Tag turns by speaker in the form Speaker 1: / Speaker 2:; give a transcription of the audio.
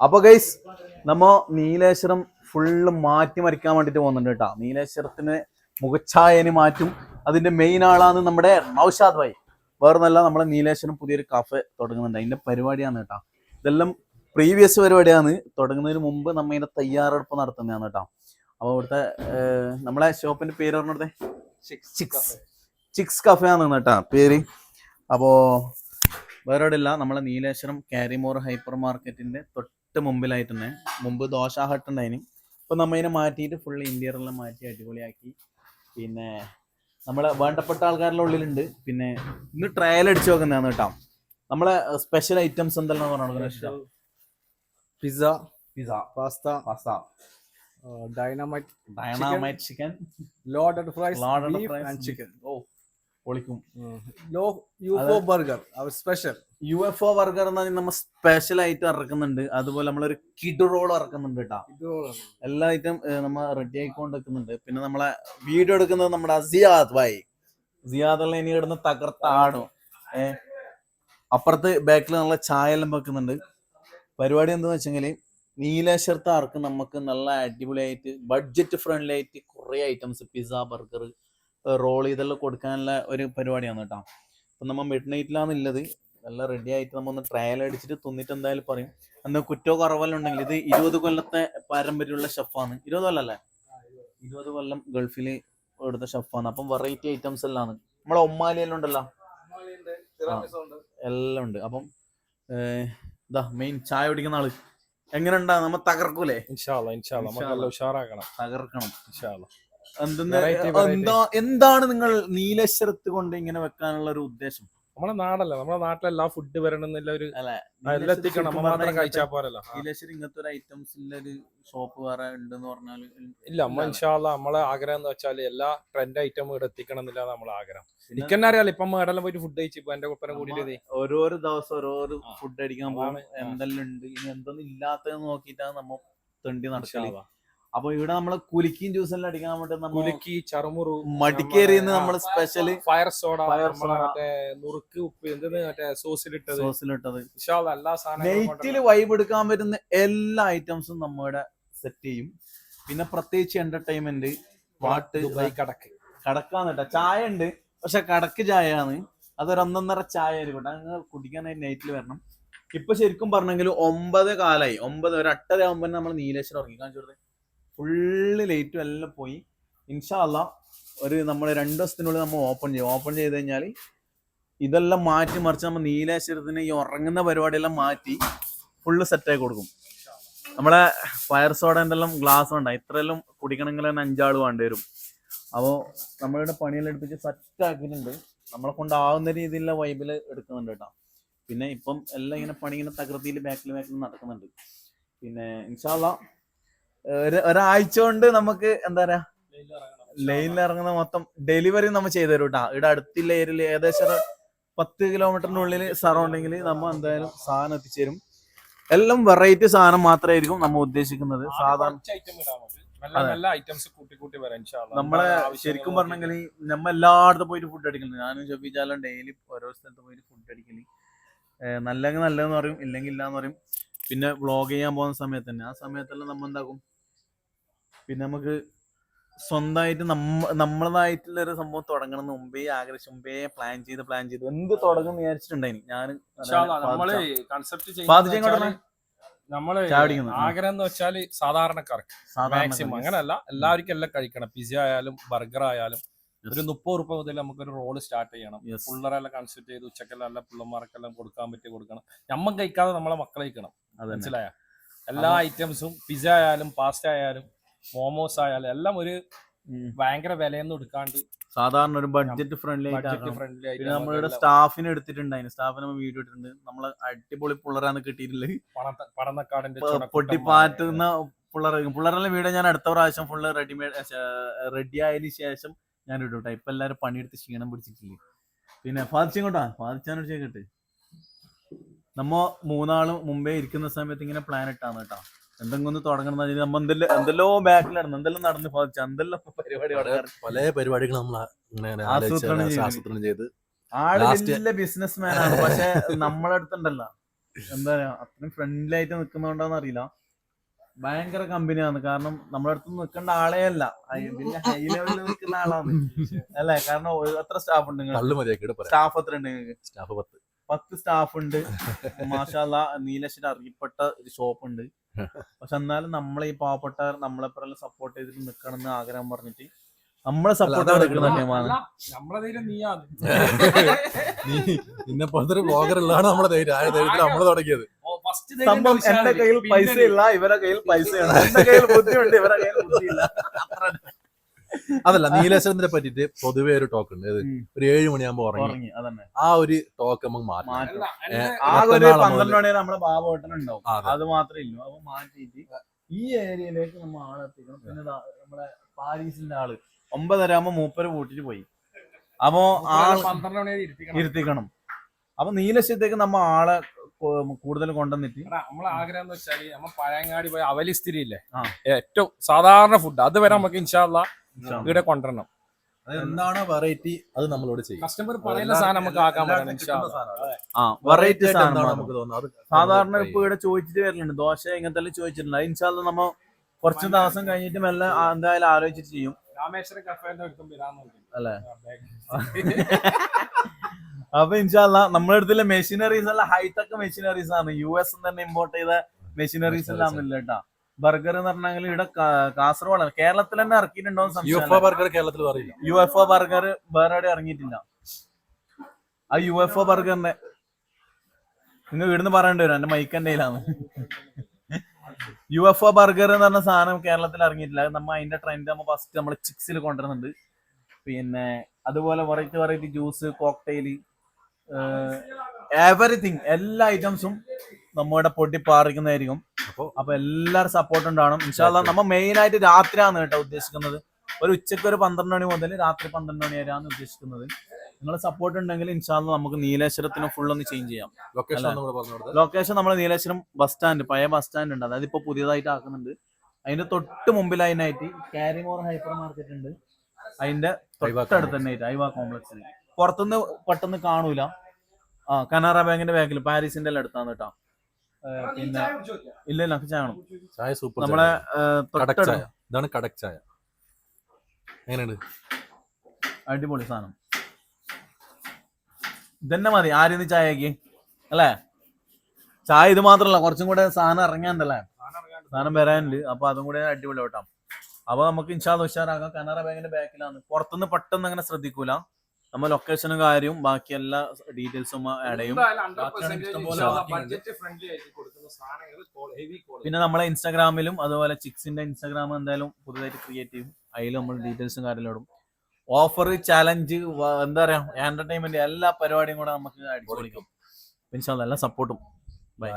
Speaker 1: അപ്പൊ ഗൈസ് നമ്മ നീലേശ്വരം ഫുള്ള് മാറ്റി മറിക്കാൻ വേണ്ടിട്ട് പോകുന്നുണ്ട് കേട്ടോ. നീലേശ്വരത്തിന് മുഖച്ഛായന് മാറ്റും. അതിന്റെ മെയിൻ ആളാണ് നമ്മുടെ നൗഷാദ് ഭായി. നല്ല നമ്മളെ നീലേശ്വരം പുതിയൊരു കഫെ തുടങ്ങുന്നുണ്ട്. അതിന്റെ പരിപാടിയാണ് കേട്ടോ. ഇതെല്ലാം പ്രീവിയസ് പരിപാടിയാണ്. തുടങ്ങുന്നതിന് മുമ്പ് നമ്മ ഇതിന്റെ തയ്യാറെടുപ്പ് നടത്തുന്നതാണ് കേട്ടോ. അപ്പൊ ഇവിടുത്തെ നമ്മളെ ഷോപ്പിന്റെ പേര് പറഞ്ഞിടത്തെ ചിക്സ് ചിക്സ്. കഫേ ആണ് കേട്ടോ പേര്. അപ്പോ വേറെ ഇല്ല നമ്മളെ നീലേശ്വരം കാരിമോർ ഹൈപ്പർ മാർക്കറ്റിന്റെ തൊട്ട് മുമ്പിലായിട്ട് തന്നെ മുമ്പ് ദോശ ഹട്ട് ഉണ്ടായിന്. ഇപ്പൊ നമ്മ ഇതിനെ മാറ്റിയിട്ട് ഫുൾ ഇന്റീരിയറെല്ലാം മാറ്റി അടിപൊളിയാക്കി. പിന്നെ നമ്മളെ വേണ്ടപ്പെട്ട ആൾക്കാരുടെ ഉള്ളിലുണ്ട്. പിന്നെ ഇന്ന് ട്രയൽ അടിച്ചു നോക്കുന്നതാണ് കേട്ടോ. നമ്മളെ സ്പെഷ്യൽ ഐറ്റംസ് എന്തെല്ലാം പറഞ്ഞു
Speaker 2: pizza
Speaker 1: pizza
Speaker 2: pasta
Speaker 1: pasta
Speaker 2: dynamite
Speaker 1: dynamite chicken
Speaker 2: loaded fries
Speaker 1: load
Speaker 2: and chicken
Speaker 1: oh പൊളിക്കും.
Speaker 2: ലോ യുഫോ ബർഗർ അവർ special
Speaker 1: U F O burger എന്ന് പറഞ്ഞാൽ നമ്മൾ സ്പെഷ്യൽ ആയിട്ട് ഇറക്കുന്നുണ്ട്. അതുപോലെ നമ്മളൊരു കിഡ് റോൾ ഇറക്കുന്നുണ്ട് കേട്ടോ. എല്ലാ ഐറ്റം നമ്മൾ റെഡി ആയിക്കൊണ്ട് വെക്കുന്നുണ്ട്. പിന്നെ നമ്മളെ വീഡിയോ എടുക്കുന്നത് നമ്മുടെ സിയാദ് ഭായി. സിയാദുള്ള ഇനി ഇടുന്ന തകർത്താണ് ഏ അപ്പുറത്ത് ബാക്കിൽ നല്ല ചായ എല്ലാം വെക്കുന്നുണ്ട്. പരിപാടി എന്താന്ന് വെച്ചെങ്കിൽ ആർക്കും നമുക്ക് നല്ല അടിപൊളിയായിട്ട് ബഡ്ജറ്റ് ഫ്രണ്ട്ലി ആയിട്ട് കുറേ ഐറ്റംസ് പിസ്സ ബർഗർ റോൾ ചെയ്തെല്ലാം കൊടുക്കാനുള്ള ഒരു പരിപാടിയാണ് കേട്ടോ. അപ്പം നമ്മൾ മിഡ് നൈറ്റിലാണെന്നുള്ളത് എല്ലാം റെഡി ആയിട്ട് നമ്മൾ ഒന്ന് ട്രയൽ അടിച്ചിട്ട് തിന്നിട്ട് എന്തായാലും പറയും. അന്ന് കുറ്റോ കുറവെല്ലാം ഉണ്ടെങ്കിൽ ഇത് ഇരുപത് കൊല്ലത്തെ പാരമ്പര്യമുള്ള ഷെഫാണ് ഇരുപത് കൊല്ലല്ലേ ഇരുപത് കൊല്ലം ഗൾഫിൽ എടുത്ത ഷെഫാണ് അപ്പം വെറൈറ്റി ഐറ്റംസ് എല്ലാം ആണ്. നമ്മളെ ഒമ്മാലി എല്ലാം ഉണ്ടല്ലോ? എല്ലാം ഉണ്ട്. അപ്പം ഇതാ മെയിൻ ചായ കുടിക്കുന്ന ആൾ. എങ്ങനെ ഉണ്ടാകും നമ്മൾ തകർക്കൂലേ തകർക്കണം. എന്താണ് നിങ്ങൾ നീലശ്വരത്ത് കൊണ്ട് ഇങ്ങനെ വെക്കാനുള്ള ഒരു ഉദ്ദേശം?
Speaker 2: നമ്മളെ നാടല്ല നമ്മളെ നാട്ടിലെല്ലാം ഫുഡ് വരണം എന്നുള്ള ഒരു
Speaker 1: അല്ലെ
Speaker 2: എല്ലാം എത്തിക്കണം. നമ്മൾ മാത്രം കഴിച്ചാൽ പോരല്ലോ. ആ.
Speaker 1: നീലേശ്വരം ഇങ്ങനത്തെ ഒരു ഐറ്റംസിന്റെ ഒരു ഷോപ്പ് വേറെ ഉണ്ടെന്ന് പറഞ്ഞാൽ
Speaker 2: ഇല്ല നമ്മൾ ഇൻഷാല്ല നമ്മളെ ആഗ്രഹം എന്ന് വെച്ചാൽ എല്ലാ ട്രെൻഡ് ഐറ്റം ഇവിടെ എത്തിക്കണം എന്നില്ല നമ്മളെ ആഗ്രഹം. എനിക്ക് തന്നെ അറിയാലോ ഇപ്പൊ മേടെല്ലാം പോയിട്ട് ഫുഡ് കഴിച്ചു ഇപ്പൊ എന്റെ കുപ്പനെ കൂടി
Speaker 1: ഓരോരോ ദിവസം ഓരോരോ ഫുഡ് അടിക്കാൻ
Speaker 2: പോകണം.
Speaker 1: എന്തെല്ലാം ഉണ്ട് ഇനി എന്തൊന്നും ഇല്ലാത്തത് നോക്കിയിട്ടാണ് നമ്മ തണ്ടി നടക്കൽ. അപ്പൊ ഇവിടെ നമ്മൾ കുലുക്കിയും ജ്യൂസെല്ലാം അടിക്കാൻ വേണ്ടി
Speaker 2: കുലുക്കി ചറുമുറു
Speaker 1: മടിക്കേറിന്ന് നമ്മൾ സ്പെഷ്യൽ
Speaker 2: ഫയർ സോഡ
Speaker 1: ഫയർ.
Speaker 2: മറ്റേ നുറുക്ക് ഉപ്പ് എന്തെന്ന് മറ്റേ സോസിലിട്ടത്?
Speaker 1: സോസിലിട്ടത്.
Speaker 2: നെയ്റ്റിൽ എല്ലാ
Speaker 1: വൈബ് എടുക്കാൻ പറ്റുന്ന എല്ലാ ഐറ്റംസും നമ്മുടെ സെറ്റ് ചെയ്യും. പിന്നെ പ്രത്യേകിച്ച് എന്റർടൈൻമെന്റ് പാട്ട്
Speaker 2: കടക്ക്.
Speaker 1: കടക്കാന്ന് കേട്ടോ. ചായ ഉണ്ട് പക്ഷെ കടക്ക് ചായയാണ്. അതൊരു ഒന്നൊന്നര ചായ ആയിരിക്കും അങ്ങ് കുടിക്കാനായി നൈറ്റിൽ വരണം. ഇപ്പൊ ശരിക്കും പറഞ്ഞെങ്കിൽ ഒമ്പത് കാലായി. ഒമ്പത് ഒരു എട്ടര ആകുമ്പോൾ നമ്മൾ നീലേശ്വരം ഇറങ്ങി കാണിച്ചു കൊടുത്തത് ഫുള്ള് ലൈറ്റ് എല്ലാം പോയി. ഇൻഷാല്ല ഒരു നമ്മൾ രണ്ട് ദിവസത്തിനുള്ളിൽ നമ്മൾ ഓപ്പൺ ചെയ്യും. ഓപ്പൺ ചെയ്ത് കഴിഞ്ഞാൽ ഇതെല്ലാം മാറ്റി മറിച്ച് നമ്മൾ നീലേശ്വരത്തിന് ഈ ഉറങ്ങുന്ന പരിപാടിയെല്ലാം മാറ്റി ഫുള്ള് സെറ്റായി കൊടുക്കും. നമ്മളെ ഫയർ സോഡന്റെ എല്ലാം ഗ്ലാസ് ഉണ്ട് ഇത്രയെല്ലാം കുടിക്കണമെങ്കിൽ തന്നെ അഞ്ചാൾ വേണ്ടി വരും. അപ്പോൾ നമ്മളുടെ പണിയെല്ലാം എടുപ്പിച്ച് സെറ്റ് ആക്കിയിട്ടുണ്ട്. നമ്മളെ കൊണ്ടാവുന്ന രീതിയിലുള്ള വൈബിൽ എടുക്കുന്നുണ്ട് കേട്ടോ. പിന്നെ ഇപ്പം എല്ലാം ഇങ്ങനെ പണി ഇങ്ങനെ തകൃതിയിൽ ബാക്കിൽ ബാക്കിൽ നടക്കുന്നുണ്ട്. പിന്നെ ഇൻഷാല്ല ഒരു ഒരാഴ്ച കൊണ്ട് നമുക്ക് എന്താ പറയാ ലൈനിൽ ഇറങ്ങുന്ന മൊത്തം ഡെലിവറി നമ്മൾ ചെയ്തു തരും കേട്ടോ ഇവിടെ അടുത്തുള്ള ഏരിയയിൽ ഏകദേശം പത്ത് കിലോമീറ്ററിനുള്ളിൽ സറൗണ്ടിങ്ങിൽ നമ്മൾ എന്തായാലും സാധനം എത്തിച്ചേരും. എല്ലാം വെറൈറ്റി സാധനം മാത്രമായിരിക്കും നമ്മൾ ഉദ്ദേശിക്കുന്നത്. സാധാരണ നമ്മളെ ശരിക്കും പറഞ്ഞെങ്കിൽ നമ്മ എല്ലായിടത്തും പോയിട്ട് ഫുഡ് അടിക്കുന്നത് ഞാനും ചോദിച്ചാലും ഡെയിലി ഓരോ സ്ഥലത്ത് പോയിട്ട് ഫുഡ് അടിക്കൽ. നല്ലെങ്കിൽ നല്ലതെന്ന് പറയും ഇല്ലെങ്കിൽ ഇല്ലാന്ന് പറയും. പിന്നെ വ്ളോഗ് ചെയ്യാൻ പോകുന്ന സമയത്ത് തന്നെ. ആ സമയത്തെല്ലാം നമ്മ എന്താക്കും? പിന്നെ നമുക്ക് സ്വന്തമായിട്ട് നമ്മ നമ്മളതായിട്ടുള്ള ഒരു സംഭവം തുടങ്ങണം മുമ്പേ ആഗ്രഹിച്ചു മുമ്പേ പ്ലാൻ ചെയ്ത് പ്ലാൻ ചെയ്ത്. എന്ത് തുടങ്ങും വിചാരിച്ചിട്ടുണ്ടായി ഞാൻ
Speaker 2: നമ്മൾ കൺസെപ്റ്റ്
Speaker 1: നമ്മൾ
Speaker 2: ആഗ്രഹം എന്ന് വെച്ചാൽ സാധാരണക്കാർക്ക്. മാക്സിമം അങ്ങനല്ല എല്ലാവർക്കും എല്ലാം കഴിക്കണം. പിസ ആയാലും ബർഗർ ആയാലും. ഒരു മുപ്പത് റുപ്യ മുതൽ നമുക്കൊരു റോൾ സ്റ്റാർട്ട് ചെയ്യണം. പിള്ളേരെല്ലാം കൺസെപ്റ്റ് ചെയ്ത് ഉച്ചക്കെല്ലാം എല്ലാ പിള്ളമാർക്കെല്ലാം കൊടുക്കാൻ പറ്റി കൊടുക്കണം. നമ്മൾ കഴിക്കാതെ നമ്മളെ മക്കളെ കഴിക്കണം. മനസ്സിലായ? എല്ലാ ഐറ്റംസും പിസ ആയാലും പാസ്റ്റ ആയാലും മോമോസ് ആയാലും എല്ലാം ഒരു. ഭയങ്കര വിലയൊന്നും എടുക്കാണ്ട്
Speaker 1: സാധാരണ ഒരു ബഡ്ജറ്റ് ഫ്രണ്ട്ലി ആയിട്ട്
Speaker 2: ബഡ്ജറ്റ്. ഫ്രണ്ട്ലി
Speaker 1: പിന്നെ
Speaker 2: സ്റ്റാഫിനെ
Speaker 1: നമ്മളുടെ
Speaker 2: അതിന്
Speaker 1: സ്റ്റാഫിനെ നമ്മൾ വീഡിയോ ഇട്ടിട്ടുണ്ട്. നമ്മളെ അടിപൊളി പുള്ളറാന്ന് കിട്ടിയിട്ടില്ല
Speaker 2: പടന്നക്കാടിന്റെ
Speaker 1: പൊട്ടി
Speaker 2: ചുണക്കുട്ടന്മാര്.
Speaker 1: പാറ്റുന്ന പിള്ളേർ പിള്ളേരുടെ വീഡിയോ ഞാൻ അടുത്ത പ്രാവശ്യം ഫുള്ള് റെഡിമേഡ് റെഡി ആയതിനു ശേഷം ഞാൻ ഇട്ടു കേട്ടോ ഇപ്പൊ എല്ലാരും പണിയെടുത്ത് ക്ഷീണം പിടിച്ചിട്ടില്ലേ. പിന്നെ ഫാദിച്ചും ഫാദിച്ചിങ്ങോട്ടാ ഫാദിച്ചാനോട് ചോദിക്കട്ടെ നമ്മ മൂന്നാളും മുമ്പേ ഇരിക്കുന്ന സമയത്ത് ഇങ്ങനെ പ്ലാൻ ഇട്ടാണ് കേട്ടോ എന്തെങ്കിലും ഒന്ന് തുടങ്ങണം നമ്മ എന്തെല്ലാം എന്തെല്ലോ ബാക്കിലായിരുന്നു എന്തെല്ലാം നടന്ന് ഫാദിച്ച എന്തെല്ലാം പരിപാടി
Speaker 3: പല പരിപാടികൾ നമ്മൾ
Speaker 1: ആസൂത്രണം ചെയ്ത്.
Speaker 3: ആൾ
Speaker 1: വലിയ ബിസിനസ് മാൻ ആണ്. പക്ഷെ നമ്മളെ അടുത്തുണ്ടല്ലോ. എന്താ പറയാ അത്രയും ഫ്രണ്ട്ലി ആയിട്ട് നിൽക്കുന്നോണ്ടാന്ന് അറിയില്ല. ഭയങ്കര കമ്പനിയാണ് കാരണം നമ്മുടെ അടുത്ത് നിൽക്കേണ്ട ആളെ അല്ല. പിന്നെ ഹൈ ലെവലിൽ നിൽക്കുന്ന ആളാണ്. അല്ലേ? കാരണം എത്ര സ്റ്റാഫ് ഉണ്ട് സ്റ്റാഫ് എത്ര ഉണ്ട്
Speaker 3: സ്റ്റാഫ് പത്ത്.
Speaker 1: പത്ത് സ്റ്റാഫ് ഉണ്ട്. മാഷാല്ല നീലശ്ശേരി അറിയപ്പെട്ട ഒരു ഷോപ്പ് ഉണ്ട്. പക്ഷെ എന്നാലും നമ്മളെ ഈ പാവപ്പെട്ട നമ്മളെ പോലെ സപ്പോർട്ട് ചെയ്തിട്ട് നിൽക്കണം എന്ന് ആഗ്രഹം പറഞ്ഞിട്ട് നമ്മളെ സപ്പോർട്ട് എടുക്കുന്ന ടീമാണ്
Speaker 3: നീ നിന്നെ പോലത്തെ ഒരു ബ്ലോഗർ ഉള്ളതാണ് നമ്മളെ ധൈര്യം. ആ ധൈര്യത്തിൽ നമ്മൾ തുടങ്ങിയത്.
Speaker 1: സംഭവം എന്റെ കയ്യിൽ പൈസ ഇല്ല ഇവരെ കയ്യിൽ പൈസയാണ്. എന്റെ കയ്യിൽ ബുദ്ധിയുണ്ട് ഇവരെ കയ്യിൽ ബുദ്ധിയില്ല.
Speaker 3: അതല്ല നീലേശ്വരത്തിനെ പറ്റിട്ട് പൊതുവെ ഒരു ടോക്ക് ഉണ്ട്. ഒരു ഏഴ് മണിയാകുമ്പോ ഉറങ്ങി. ആ ഒരു ടോക്ക് നമുക്ക് മാറ്റാം
Speaker 1: പന്ത്രണ്ട് മണി വരെ നമ്മളെ ബാബോട്ടൻ ഉണ്ടാവും
Speaker 3: അത്.
Speaker 1: മാത്രമേ ഇല്ലൂ. അപ്പൊ മാറ്റിയിട്ട് ഈ ഏരിയയിലേക്ക് നമ്മൾ ആളെത്തിക്കണം പിന്നെ നമ്മുടെ പാരീസിന്റെ ആൾ. ഒമ്പതര ആകുമ്പോ മൂപ്പര് കൂട്ടിട്ട് പോയി. അപ്പോ ആ
Speaker 2: പന്ത്രണ്ട് മണി ഇരുത്തിക്കണം.
Speaker 1: അപ്പൊ നീലശ്ശത്തേക്ക് നമ്മ ആളെ കൂടുതൽ കൊണ്ടുവന്നിട്ട്
Speaker 2: നമ്മളെ ആഗ്രഹം എന്ന് വെച്ചാൽ നമ്മ പഴയങ്ങാടി പോയ അവലിസ്ഥിരി ഇല്ലേ ഏറ്റവും സാധാരണ ഫുഡ് അത് വരെ നമുക്ക് ഇൻഷാല്ല ഇവിടെ കൊണ്ടുവരണം.
Speaker 3: അത് എന്താണോ വെറൈറ്റി അത് നമ്മളോട് ചെയ്യും.
Speaker 2: കസ്റ്റമർ പറയുന്ന സാധനം നമുക്ക് ആക്കാൻ.
Speaker 1: ആ വെറൈറ്റി സാധനം
Speaker 3: നമുക്ക് തോന്നുന്നത്
Speaker 1: സാധാരണ ഇപ്പൊ ഇവിടെ ചോദിച്ചിട്ട് വരലുണ്ട് ദോശ ഇങ്ങനത്തെ ചോദിച്ചിട്ടുണ്ട്. ഇൻഷാല്ല നമ്മ കുറച്ച് ദിവസം കഴിഞ്ഞിട്ട് മെല്ലെ എന്തായാലും ആലോചിച്ചിട്ട് ചെയ്യും. അല്ലേ? അപ്പൊ ഇൻഷാല്ല നമ്മുടെ അടുത്തുള്ള മെഷീനറീസ് അല്ല ഹൈടെക് മെഷീനറീസ് ആണ്. യു എസ് തന്നെ ഇമ്പോർട്ട് ചെയ്ത മെഷീനറീസ് എല്ലാം ഇല്ല കേട്ടാ. ബർഗർ എന്ന് പറഞ്ഞാൽ ഇവിടെ കാസർഗോഡ് കേരളത്തിൽ തന്നെ ഇറക്കിയിട്ടുണ്ടോ
Speaker 3: യു എഫ് ബർഗർ കേരളത്തിൽ പറയില്ല
Speaker 1: യു എഫ് ഒ ബർഗർ വേറെ എവിടെ ഇറങ്ങിയിട്ടില്ല. ആ യു എഫ് ഒ ബർഗറിന്റെ നിങ്ങൾ ഇവിടുന്ന് പറയേണ്ടി വരും. എന്റെ മൈക്ക് എന്റെ കയ്യിലാണ്. യു എഫ് ഒ ബർഗർ എന്ന് പറഞ്ഞ സാധനം കേരളത്തിൽ ഇറങ്ങിയിട്ടില്ല. നമ്മ അതിന്റെ ട്രെൻഡ് നമ്മൾ ഫസ്റ്റ് നമ്മൾ ചിക്സിൽ കൊണ്ടുവരുന്നുണ്ട്. പിന്നെ അതുപോലെ variety variety juice cocktail everything എല്ലാ ഐറ്റംസും നമ്മുടെ പൊട്ടി പാറിക്കുന്നതായിരിക്കും
Speaker 3: അപ്പൊ
Speaker 1: എല്ലാവരും സപ്പോർട്ട് ഉണ്ടാവണം ഇൻഷാല്ല നമ്മ മെയിൻ ആയിട്ട് രാത്രിയാണ് കേട്ടോ ഉദ്ദേശിക്കുന്നത്. ഒരു ഉച്ചയ്ക്ക് ഒരു പന്ത്രണ്ട് മണി മുതൽ രാത്രി പന്ത്രണ്ട് മണി വരെയാണ് ഉദ്ദേശിക്കുന്നത്. നിങ്ങൾ സപ്പോർട്ട് ഉണ്ടെങ്കിൽ ഇൻഷാല്ല നമുക്ക് നീലേശ്വരത്തിന് ഫുൾ ഒന്ന് ചേഞ്ച് ചെയ്യാം.
Speaker 3: ലൊക്കേഷൻ. നമ്മൾ
Speaker 1: നമ്മൾ നീലേശ്വരം ബസ് സ്റ്റാൻഡ് പഴയ ബസ് സ്റ്റാൻഡ് ഉണ്ട്. അതായത് ഇപ്പൊ പുതിയതായിട്ട് ആക്കുന്നുണ്ട്. അതിന്റെ തൊട്ട് മുമ്പിലായിട്ട് കാരിമോർ ഹൈപ്പർ മാർക്കറ്റ് ഉണ്ട്. അതിന്റെ തൊട്ടടുത്ത് തന്നെ ഐവ കോംപ്ലക്സിൽ പുറത്തുനിന്ന് പെട്ടെന്ന് കാണൂല. ആ കനറ ബാങ്കിന്റെ ബാങ്കിൽ പാരീസിന്റെ എല്ലാം അടുത്താണ് കേട്ടോ. പിന്നെ ഇല്ല? ഇല്ല നമുക്ക് വേണം
Speaker 3: ചായ സൂപ്പർ
Speaker 1: നമ്മളെ
Speaker 3: കടക് ചായ. ഇതാണ് കടക് ചായ. എങ്ങനെയുണ്ട്?
Speaker 1: അടിപൊളി സാധനം. ഇതന്നെ മതി ആരെന്ന് ചായക്ക്? അല്ലേ? ചായ ഇത് മാത്രല്ല കുറച്ചും കൂടെ സാധനം ഇറങ്ങാണ്ടല്ലേ സാധനം വരാനുണ്ട്. അപ്പൊ അതും കൂടെ അടിപൊളി ഓട്ടാം അപ്പൊ നമുക്ക് ഇൻഷാദ് ഉഷാറാക്കാം. കനറ ബാങ്കിന്റെ ബാക്കിലാണ്. പുറത്തുനിന്ന് പെട്ടെന്ന് അങ്ങനെ ശ്രദ്ധിക്കൂല. നമ്മ ലൊക്കേഷനും കാര്യവും ബാക്കി എല്ലാ ഡീറ്റെയിൽസും ആഡ് ചെയ്യും.
Speaker 2: 100%
Speaker 3: ബാക്കിയാണെങ്കിൽ ഇഷ്ടംപോലെ
Speaker 2: ഇൻഷാല്ലാ
Speaker 3: ബാക്കിയുണ്ട്.
Speaker 2: budget friendly ആയിട്ട് കൊടുക്കുന്ന സാധനങ്ങൾ heavy quality.
Speaker 1: പിന്നെ നമ്മളെ ഇൻസ്റ്റാഗ്രാമിലും അതുപോലെ ചിക്സിന്റെ ഇൻസ്റ്റാഗ്രാം എന്തായാലും പുതുതായിട്ട് ക്രിയേറ്റ് ചെയ്യും. അതിൽ നമ്മൾ ഡീറ്റെയിൽസും കാര്യങ്ങളും ഇടും. ഓഫർ ചലഞ്ച് എന്താ പറയാ എന്റർടൈൻമെന്റ് എല്ലാ പരിപാടിയും കൂടെ നമുക്ക് അടിച്ചു പൊളിക്കും. പിന്നെ എല്ലാ സപ്പോർട്ടും ബൈ